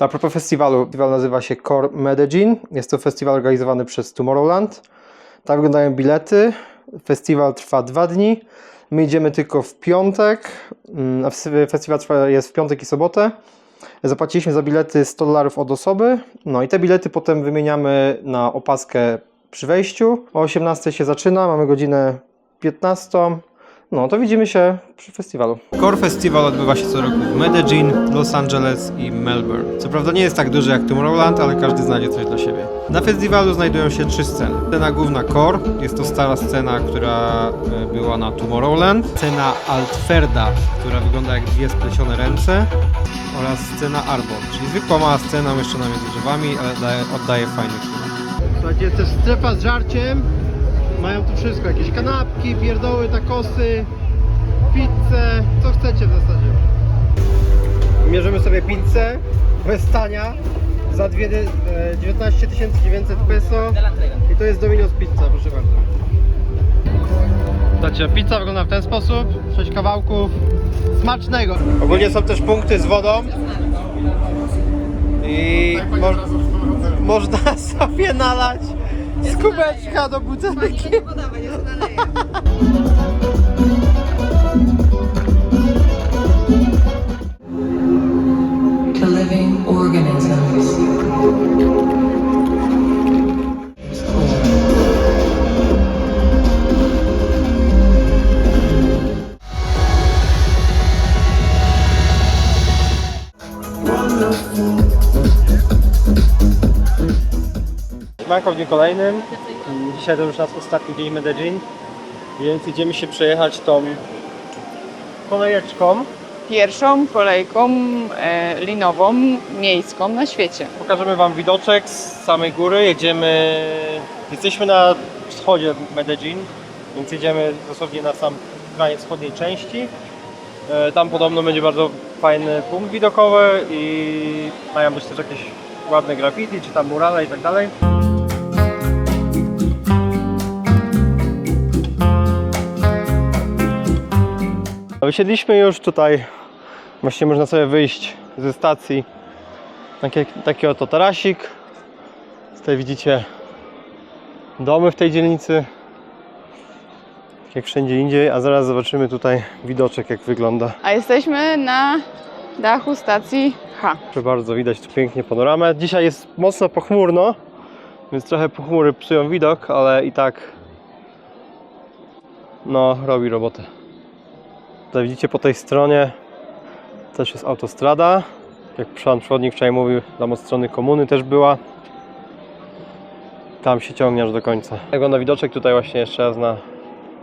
A propos festiwalu, festiwal nazywa się Core Medellin. Jest to festiwal organizowany przez Tomorrowland. Tak wyglądają bilety. Festiwal trwa dwa dni. My idziemy tylko w piątek, mm, a fes- festiwal jest w piątek i sobotę. Zapłaciliśmy za bilety 100 dolarów od osoby. No i te bilety potem wymieniamy na opaskę przy wejściu. O 18 się zaczyna, mamy godzinę 15. No to widzimy się przy festiwalu. Core Festival odbywa się co roku w Medellin, Los Angeles i Melbourne. Co prawda nie jest tak duży jak Tomorrowland, ale każdy znajdzie coś dla siebie. Na festiwalu znajdują się trzy sceny. Scena główna Core, jest to stara scena, która e, była na Tomorrowland. Scena Altferda, która wygląda jak dwie splecione ręce. Oraz scena Arbor, czyli zwykła mała scena umieszczona między drzewami, ale daje, oddaje fajny klimat. Słuchajcie, jest też strefa z żarciem. Wszystko, jakieś kanapki, pierdoły, takosy, pizzę, co chcecie w zasadzie. Mierzymy sobie pizzę bez tania za dwie, dy- e, 19 900 peso i to jest Domino's Pizza, proszę bardzo. Słuchajcie, pizza wygląda w ten sposób, 6 kawałków, smacznego. Ogólnie są też punkty z wodą i mo można sobie nalać z kubeczka do butelki. to living organisms. Siemanko w dniu kolejnym. Dzisiaj to już nasz ostatni dzień Medellin, więc idziemy się przejechać tą kolejeczką. pierwszą kolejką e, linową miejską na świecie. Pokażemy Wam widoczek z samej góry. Jedziemy, jesteśmy na wschodzie Medellin, więc jedziemy dosłownie na sam kraniec wschodniej części. E, Tam podobno będzie bardzo fajny punkt widokowy i mają być też jakieś ładne graffiti, czy tam murale i tak dalej. Wysiedliśmy już tutaj, właściwie można sobie wyjść ze stacji taki, taki oto tarasik. Tutaj widzicie domy w tej dzielnicy. Tak jak wszędzie indziej, a zaraz zobaczymy tutaj widoczek jak wygląda. A jesteśmy na dachu stacji H. Proszę bardzo, widać tu pięknie panoramę. Dzisiaj jest mocno pochmurno, więc trochę pochmury psują widok, ale i tak no, robi robotę. Tutaj widzicie po tej stronie też jest autostrada. Jak pan przewodnik wczoraj mówił, tam od strony komuny też była. Tam się ciągnie aż do końca. Wygląda widoczek tutaj właśnie jeszcze raz na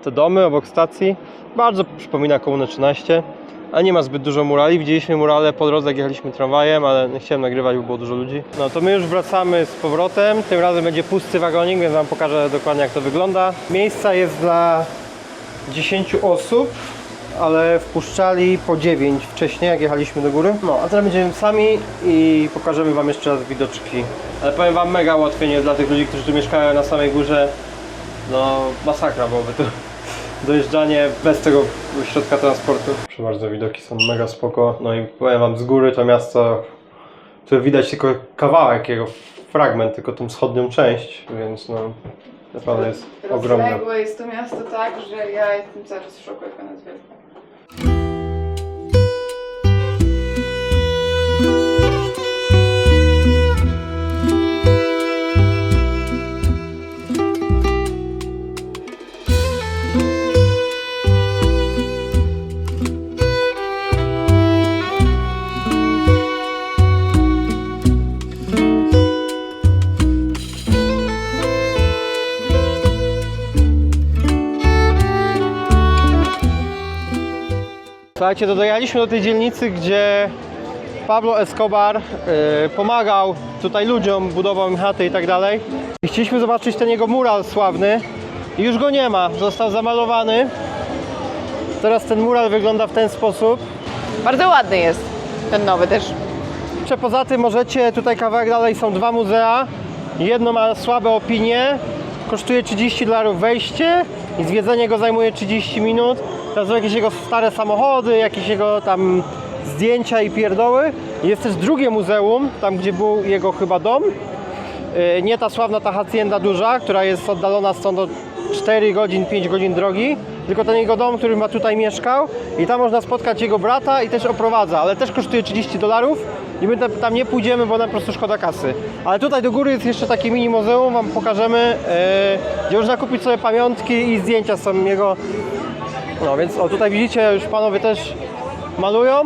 te domy obok stacji. Bardzo przypomina komunę 13. A nie ma zbyt dużo murali. Widzieliśmy murale po drodze, jak jechaliśmy tramwajem, ale nie chciałem nagrywać, bo było dużo ludzi. No to my już wracamy z powrotem. Tym razem będzie pusty wagonik, więc Wam pokażę dokładnie jak to wygląda. Miejsca jest dla 10 osób, ale wpuszczali po 9 wcześniej, jak jechaliśmy do góry. No, a teraz będziemy sami i pokażemy Wam jeszcze raz widoczki. Ale powiem Wam, mega ułatwienie dla tych ludzi, którzy tu mieszkają na samej górze. No, masakra byłoby to dojeżdżanie bez tego środka transportu. Proszę bardzo, widoki są mega spoko. No i powiem wam z góry to miasto, tu widać tylko kawałek jego, fragment, tylko tą wschodnią część, więc no naprawdę jest ogromne. Rozległe jest to miasto tak, że ja jestem cały czas w szoku, jak ono jest wielkie. Słuchajcie, dojechaliśmy do tej dzielnicy, gdzie Pablo Escobar y, pomagał tutaj ludziom, budował im chaty i tak dalej. I chcieliśmy zobaczyć ten jego mural sławny. I już go nie ma, został zamalowany. Teraz ten mural wygląda w ten sposób. Bardzo ładny jest ten nowy też. Jeszcze poza tym możecie, tutaj kawałek dalej są dwa muzea. Jedno ma słabe opinie, kosztuje 30 dolarów wejście i zwiedzenie go zajmuje 30 minut. To są jakieś jego stare samochody, jakieś jego tam zdjęcia i pierdoły. Jest też drugie muzeum, tam gdzie był jego chyba dom. Yy, Nie ta sławna ta hacienda duża, która jest oddalona stąd o 4 godzin, 5 godzin drogi, tylko ten jego dom, który ma tutaj mieszkał i tam można spotkać jego brata i też oprowadza, ale też kosztuje 30 dolarów i my tam- tam nie pójdziemy, bo nam po prostu szkoda kasy. Ale tutaj do góry jest jeszcze takie mini muzeum, wam pokażemy, yy, gdzie można kupić sobie pamiątki i zdjęcia są jego. No więc o tutaj widzicie, już panowie też malują,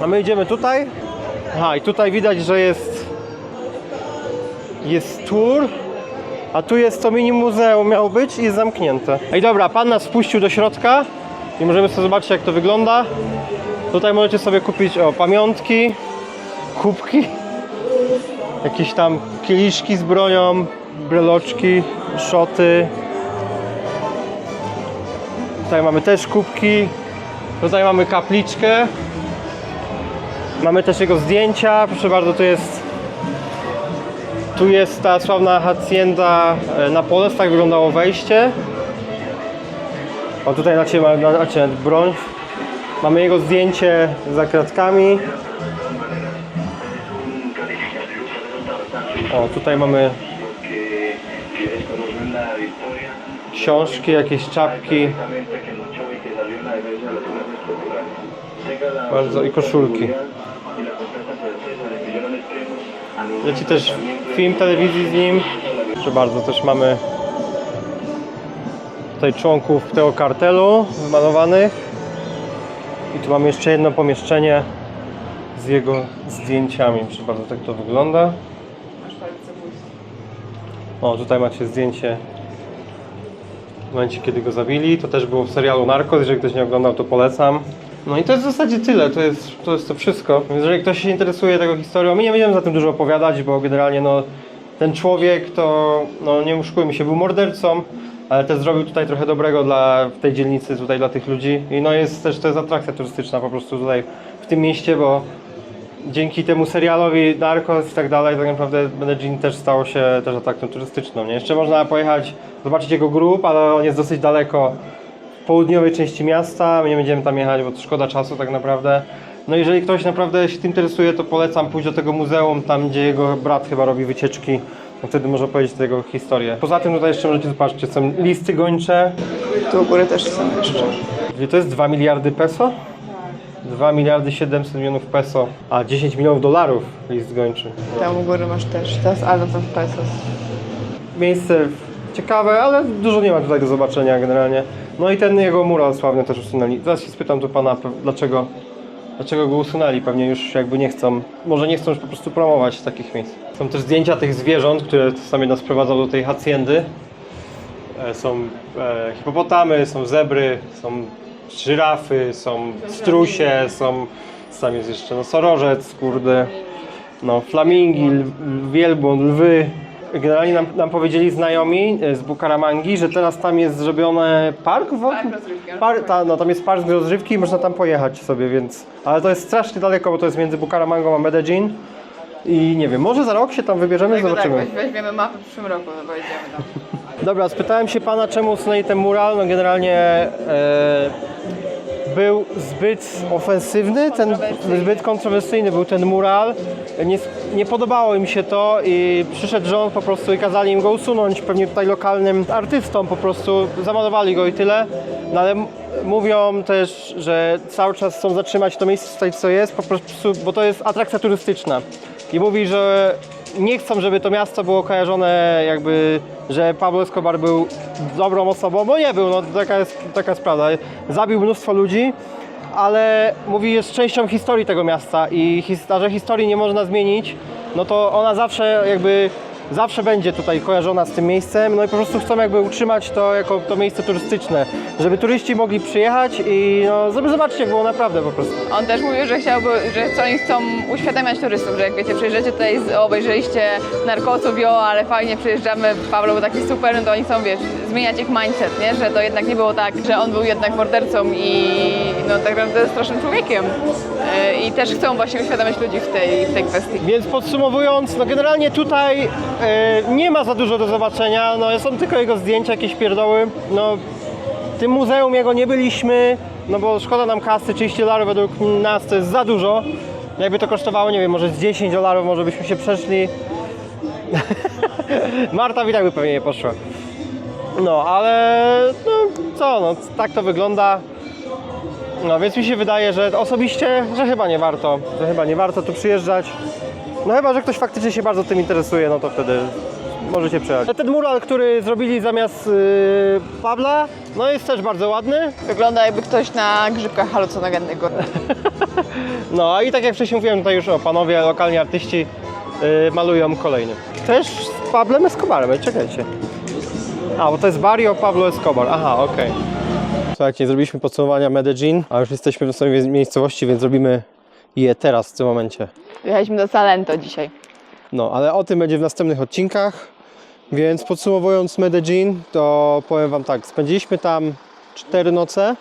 a my idziemy tutaj. Aha, i tutaj widać, że jest jest tour, a tu jest to mini muzeum, miało być i jest zamknięte. Ej dobra, pan nas wpuścił do środka i możemy sobie zobaczyć jak to wygląda. Tutaj możecie sobie kupić o pamiątki, kubki, jakieś tam kieliszki z bronią, breloczki, szoty. Tutaj mamy też kubki, tutaj mamy kapliczkę. Mamy też jego zdjęcia, proszę bardzo, tu jest tu jest ta sławna hacienda e, Napoles, tak wyglądało wejście. O tutaj ma- macie broń. Mamy jego zdjęcie za kratkami. O, tutaj mamy populares. Tenga la bardzo i koszulki. Leci też film telewizji z nim. Proszę bardzo, też mamy tutaj członków tego kartelu wymalowanych. I tu mamy jeszcze jedno pomieszczenie z jego zdjęciami. Proszę bardzo, tak to wygląda. O, tutaj macie zdjęcie w momencie, kiedy go zabili. To też było w serialu Narcos. Jeżeli ktoś nie oglądał, to polecam. No i to jest w zasadzie tyle. To jest to, jest to wszystko. Więc jeżeli ktoś się interesuje tego historią, my nie będziemy za tym dużo opowiadać, bo generalnie no, ten człowiek to, no nie oszukujmy się, był mordercą, ale też zrobił tutaj trochę dobrego dla w tej dzielnicy, tutaj dla tych ludzi. I no jest też, to jest atrakcja turystyczna po prostu tutaj w tym mieście, bo dzięki temu serialowi Narcos i tak dalej, tak naprawdę Medellin też stało się też atrakcją turystyczną. Nie? Jeszcze można pojechać, zobaczyć jego grób, ale on jest dosyć daleko w południowej części miasta. My nie będziemy tam jechać, bo to szkoda czasu tak naprawdę. No jeżeli ktoś naprawdę się tym interesuje, to polecam pójść do tego muzeum, tam gdzie jego brat chyba robi wycieczki. No wtedy może opowiedzieć tego historię. Poza tym tutaj jeszcze możecie zobaczyć, są listy gończe. Tu u góry też są jeszcze. To jest 2 miliardy peso? 2 miliardy 700 milionów peso, a 10 milionów dolarów list gończy. Tam u góry masz też. To jest Alot of Pesos. Miejsce ciekawe, ale dużo nie ma tutaj do zobaczenia generalnie. No i ten jego mural sławny też usunęli. Zaraz się spytam tu pana, dlaczego, dlaczego go usunęli. Pewnie już jakby nie chcą, może nie chcą już po prostu promować takich miejsc. Są też zdjęcia tych zwierząt, które sam nas prowadzał do tej haciendy. E, Są e, hipopotamy, są zebry, są żyrafy, są strusie, są, tam jest jeszcze nosorożec, kurde, no flamingi, lw- wielbłąd, lwy. Generalnie nam, nam powiedzieli znajomi e, z Bukaramangi, że teraz tam jest zrobiony park wodny. Rozrywki. Par, ta, no tam jest park rozrywki i można tam pojechać sobie, więc... Ale to jest strasznie daleko, bo to jest między Bucaramangą a Medellin. I nie wiem, może za rok się tam wybierzemy, Tak, tak, zobaczymy. weź- weźmiemy mapę w przyszłym roku, no tam. Dobra, spytałem się pana, czemu usunęli ten mural. No generalnie e, był zbyt ofensywny, ten, zbyt kontrowersyjny był ten mural. Nie, nie podobało im się to i przyszedł rząd po prostu i kazali im go usunąć. Pewnie tutaj lokalnym artystom po prostu zamalowali go i tyle. No ale mówią też, że cały czas chcą zatrzymać to miejsce tutaj, co jest, po prostu, bo to jest atrakcja turystyczna. I mówi, że nie chcą, żeby to miasto było kojarzone jakby, że Pablo Escobar był dobrą osobą, bo nie był, no taka jest, taka jest prawda. Zabił mnóstwo ludzi, ale mówi, jest częścią historii tego miasta i his, a że historii nie można zmienić, no to ona zawsze jakby zawsze będzie tutaj kojarzona z tym miejscem, no i po prostu chcą jakby utrzymać to jako to miejsce turystyczne, żeby turyści mogli przyjechać i no, żeby zobaczyć jak było naprawdę po prostu. On też mówił, że chciałby, że co oni chcą uświadamiać turystów, że jak wiecie, przyjeżdżacie tutaj, obejrzeliście narkosów, jo, ale fajnie przyjeżdżamy, Pablo był taki super, no to oni chcą, wiesz, zmieniać ich mindset, nie? Że to jednak nie było tak, że on był jednak mordercą i no tak naprawdę strasznym człowiekiem. E, I też chcą właśnie uświadamiać ludzi w tej, w tej kwestii. Więc podsumowując, no generalnie tutaj e, nie ma za dużo do zobaczenia, no są tylko jego zdjęcia, jakieś pierdoły. No, w tym muzeum jego nie byliśmy, no bo szkoda nam kasy, 30 dolarów według nas to jest za dużo. Jakby to kosztowało, nie wiem, może z 10 dolarów, może byśmy się przeszli. Marta tak by pewnie nie poszła. No, ale no co, no tak to wygląda. No więc mi się wydaje, że osobiście, że chyba nie warto, że chyba nie warto tu przyjeżdżać. No chyba, że ktoś faktycznie się bardzo tym interesuje, no to wtedy możecie przyjechać. Ten mural, który zrobili zamiast yy, Pabla, no jest też bardzo ładny. Wygląda jakby ktoś na grzybkach halucynogennych. No a i tak jak wcześniej mówiłem, tutaj już o panowie, lokalni artyści yy, malują kolejny. Też z Pablem Escobarem, czekajcie. A, bo to jest Barrio Pablo Escobar, aha, okej. Słuchajcie, zrobiliśmy podsumowania Medellin, a już jesteśmy w samej miejscowości, więc zrobimy je teraz, w tym momencie. Jechaliśmy do Salento dzisiaj. No, ale o tym będzie w następnych odcinkach. Więc podsumowując Medellin, to powiem Wam tak, spędziliśmy tam 4 noce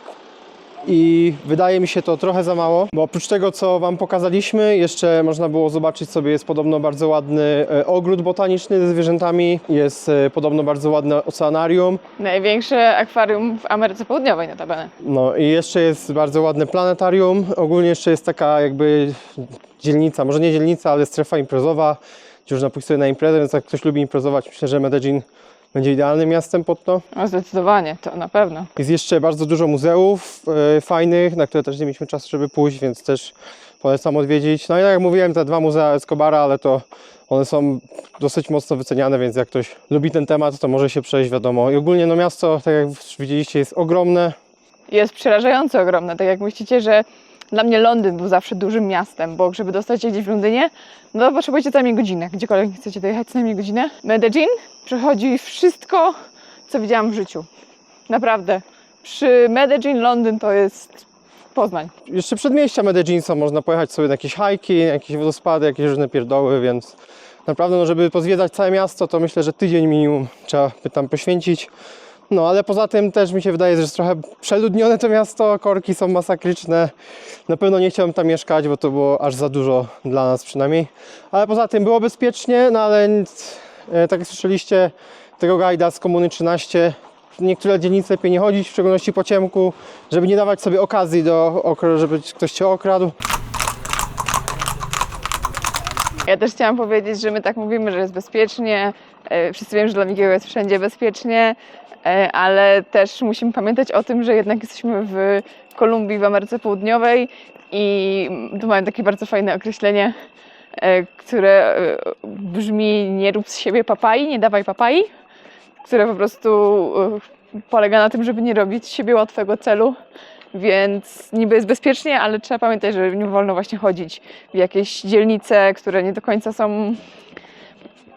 i wydaje mi się to trochę za mało, bo oprócz tego, co Wam pokazaliśmy, jeszcze można było zobaczyć sobie, jest podobno bardzo ładny e, ogród botaniczny ze zwierzętami, jest e, podobno bardzo ładne oceanarium, Największe akwarium w Ameryce Południowej notabene. no i jeszcze jest bardzo ładne planetarium. Ogólnie jeszcze jest taka jakby dzielnica, może nie dzielnica, ale strefa imprezowa, gdzie można pójść sobie na imprezę, więc jak ktoś lubi imprezować, myślę, że Medellin będzie idealnym miastem pod to. No zdecydowanie, to na pewno. Jest jeszcze bardzo dużo muzeów e, fajnych, na które też nie mieliśmy czasu, żeby pójść, więc też polecam odwiedzić. No i tak jak mówiłem, te dwa muzea Escobara, ale to one są dosyć mocno wyceniane, więc jak ktoś lubi ten temat, to może się przejść, wiadomo. I ogólnie no miasto, tak jak widzieliście, jest ogromne. Jest przerażająco ogromne. Tak jak myślicie, że dla mnie Londyn był zawsze dużym miastem, bo żeby dostać się gdzieś w Londynie, no to potrzebujecie co najmniej godzinę. Gdziekolwiek chcecie dojechać, co najmniej godzinę. Medellin przechodzi wszystko, co widziałam w życiu. Naprawdę. Przy Medellin Londyn to jest Poznań. Jeszcze przedmieścia Medellin są, można pojechać sobie na jakieś hajki, jakieś wodospady, jakieś różne pierdoły, więc naprawdę, no, żeby pozwiedzać całe miasto, to myślę, że tydzień minimum trzeba by tam poświęcić. No, ale poza tym też mi się wydaje, że jest trochę przeludnione to miasto, korki są masakryczne. Na pewno nie chciałem tam mieszkać, bo to było aż za dużo dla nas przynajmniej. Ale poza tym było bezpiecznie, no ale e, tak jak słyszeliście, tego gajda z Komuny 13 w niektóre dzielnice lepiej nie chodzić, w szczególności po ciemku, żeby nie dawać sobie okazji, do, żeby ktoś cię okradł. Ja też chciałam powiedzieć, że my tak mówimy, że jest bezpiecznie. e, Wszyscy wiemy, że dla Mikiego jest wszędzie bezpiecznie, ale też musimy pamiętać o tym, że jednak jesteśmy w Kolumbii, w Ameryce Południowej i tu mają takie bardzo fajne określenie, e, które e, brzmi nie rób z siebie papai, nie dawaj papai, które po prostu e, polega na tym, żeby nie robić z siebie łatwego celu. Więc niby jest bezpiecznie, ale trzeba pamiętać, że nie wolno właśnie chodzić w jakieś dzielnice, które nie do końca są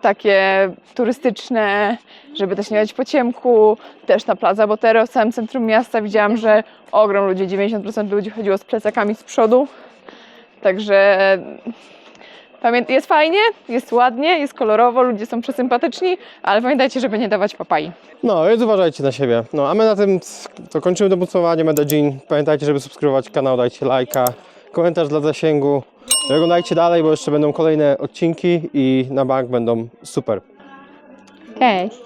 takie turystyczne, żeby też nie jechać po ciemku. Też na Plaza Botero w samym centrum miasta widziałam, że ogrom ludzi, 90% ludzi chodziło z plecakami z przodu. Także jest fajnie, jest ładnie, jest kolorowo, ludzie są przesympatyczni, ale pamiętajcie, żeby nie dawać papai. No, więc uważajcie na siebie. No, a my na tym to kończymy to podsumowanie Medellin. Pamiętajcie, żeby subskrybować kanał, dajcie lajka, komentarz dla zasięgu. Oglądajcie dalej, bo jeszcze będą kolejne odcinki i na bank będą super. Cześć!